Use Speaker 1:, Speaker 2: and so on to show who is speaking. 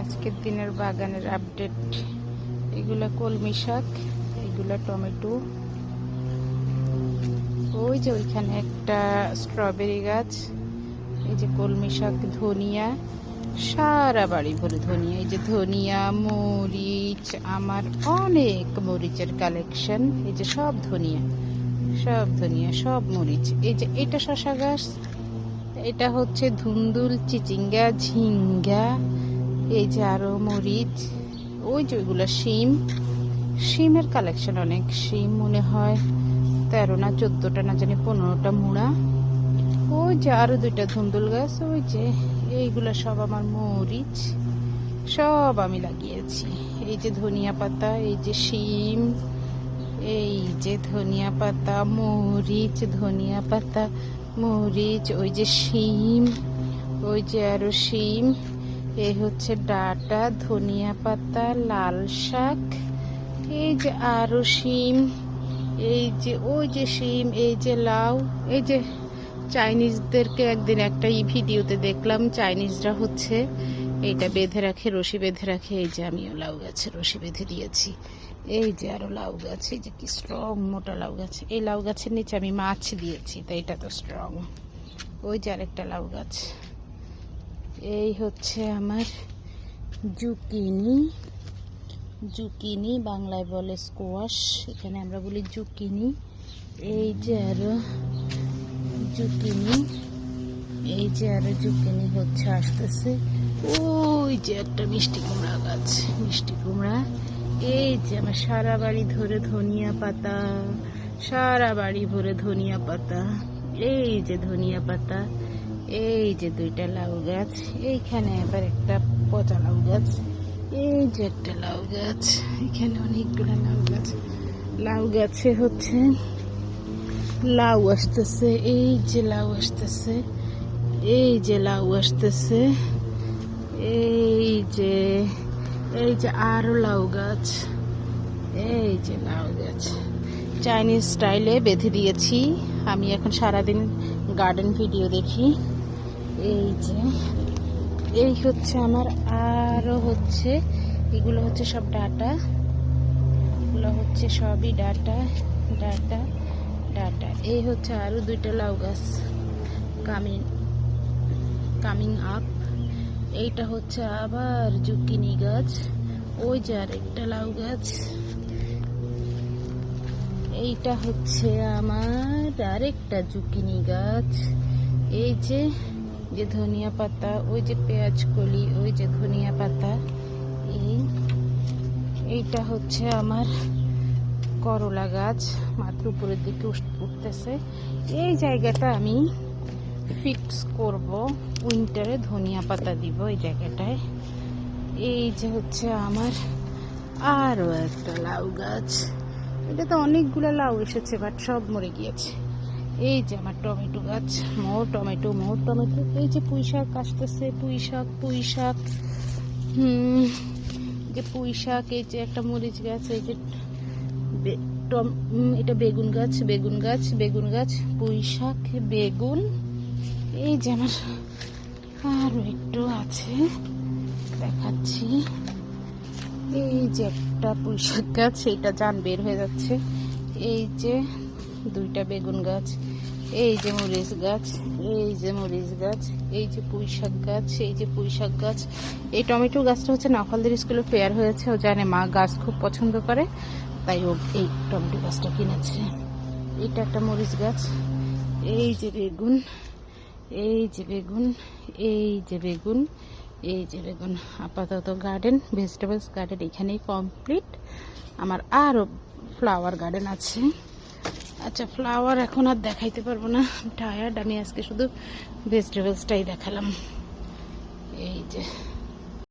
Speaker 1: আজকের দিনের বাগানের আপডেট এগুলা কলমি শাক, এগুলা টমেটো। ওই যে ওইখানে একটা স্ট্রবেরি গাছ, এই যে কলমি শাক, ধনিয়া। সারা বাড়ি ভরে ধনিয়া। এই যে ধনিয়া, মরিচ, আমার অনেক মরিচের কালেকশন এই যে সব ধনিয়া সব ধনিয়া, সব মরিচ। এই যে এটা শশা গাছ, এটা হচ্ছে ধুন্দুল, চিচিঙ্গা, ঝিঙ্গা। এই যে আরও মরিচ, ওই যে ওইগুলো শিম। শিমের কালেকশন অনেক। শিম মনে হয় তেরো না চোদ্দটা না জানি পনেরোটা মুড়া। ওই যে আরও দুইটা ধুন্দুল গাছ, ওই যে এইগুলা সব আমার মরিচ, সব আমি লাগিয়েছি। এই যে ধনিয়া পাতা, এই যে শিম, এই যে ধনিয়া পাতা, মরিচ, ধনিয়া পাতা, মরিচ, ওই যে শিম, ওই যে আরও শিম। এই হচ্ছে ডাটা, ধনিয়া পাতা, লাল শাক, এই যে আরও শিম, এই যে, ওই যে শিম, এই যে লাউ, এই যে চাইনিজদেরকে একদিন একটা ই ভিডিওতে দেখলাম, চাইনিজরা হচ্ছে এইটা বেঁধে রাখে, রশি বেঁধে রাখে, এই যে আমিও লাউ গাছে রশি বেঁধে দিয়েছি, এই যে আরও লাউ গাছ, এই যে কি স্ট্রং মোটা লাউ গাছ, এই লাউ গাছের নিচে আমি মাছ দিয়েছি তাই এটা তো স্ট্রং ওই যে আরেকটা লাউ গাছ। এই হচ্ছে আমার জুকিনি। জুকিনি বাংলায় বলে স্কোয়াশ এখানে আমরা বলি জুকিনি। এই যে আরও জুকিনি। এই যে আরও জুকিনি হচ্ছে, আসতেছে। ওই যে একটা মিষ্টি কুমড়া গাছ, মিষ্টি কুমড়া। এই যে আমার সারা বাড়ি ধরে ধনিয়া পাতা, সারা বাড়ি ভরে ধনিয়া পাতা। এই যে ধনিয়া পাতা। এই যে দুইটা লাউ গাছ, এইখানে আবার একটা পচা লাউ গাছ, এই যে একটা লাউ গাছ, এখানে অনেকগুলো লাউ গাছ। লাউ গাছে হচ্ছে লাউ আসতেছে, এই যে লাউ আসতেছে, এই যে লাউ আসতেছে, এই যে এই যে আরও লাউ গাছ, এই যে লাউ গাছ। চাইনিজ স্টাইলে বেঁধে দিয়েছি। আমি এখন সারাদিন গার্ডেন ভিডিও দেখি। এই যে, এই হচ্ছে আমার, আরও হচ্ছে, এগুলো হচ্ছে সব ডাটা। এগুলো হচ্ছে সবই ডাটা ডাটা ডাটা। এই হচ্ছে আরও দুইটা লাউ গাছ। কামিং কামিং আপ এইটা হচ্ছে আবার জুকিনি গাছ। ওই যে আরেকটা লাউ গাছ। এইটা হচ্ছে আমার আরেকটা জুকিনি গাছ। এই যে যে ধনিয়া পাতা, ওই যে পেঁয়াজ কলি, ওই যে ধনিয়া পাতা, এই, এইটা হচ্ছে আমার করলা গাছ। মাত্র উপরের দিকে উঠ- উঠতেছে। এই জায়গাটা আমি ফিক্স করব। উইন্টারে ধনিয়া পাতা দিব এই জায়গাটায়। এই যে হচ্ছে আমার আরও একটা লাউ গাছ। এটা তো অনেকগুলো লাউ এসেছে বাট সব মরে গিয়েছে। এই যে আমার টমেটো গাছ, মোর টমেটো মোর টমেটো, এই যে পুঁই শাক আসতেছে, পুঁই শাক পুঁই শাক, হুম যে পুঁই শাক, এই যে একটা মরিচ গাছ, এই যে টম- এটা বেগুন গাছ বেগুন গাছ বেগুন গাছ, পুঁই শাক, বেগুন, এই যে আমার আরও একটু আছে, দেখাচ্ছি, এই যে একটা পুঁই শাক গাছ, এইটা জান বের হয়ে যাচ্ছে, এই যে দুইটা বেগুন গাছ, এই যে মরিচ গাছ, এই যে মরিচ গাছ, এই যে পুঁই শাক গাছ, এই যে পুঁই শাক গাছ। এই টমেটো গাছটা হচ্ছে নাফালদের স্কুলে ফেয়ার হয়েছে, ও জানে মা গাছ খুব পছন্দ করে, তাই ও এই টমেটো গাছটা কিনেছে। এটা একটা মরিচ গাছ, এই যে বেগুন, এই যে বেগুন, এই যে বেগুন, এই যে বেগুন। আপাতত গার্ডেন ভেজিটেবলস গার্ডেন এখানেই কমপ্লিট আমার আরও ফ্লাওয়ার গার্ডেন আছে। আচ্ছা ফ্লাওয়ার এখন আর দেখাইতে পারব না। টায়ার্ড আমি আজকে শুধু ভেজিটেবলসটাই দেখালাম। এই যে।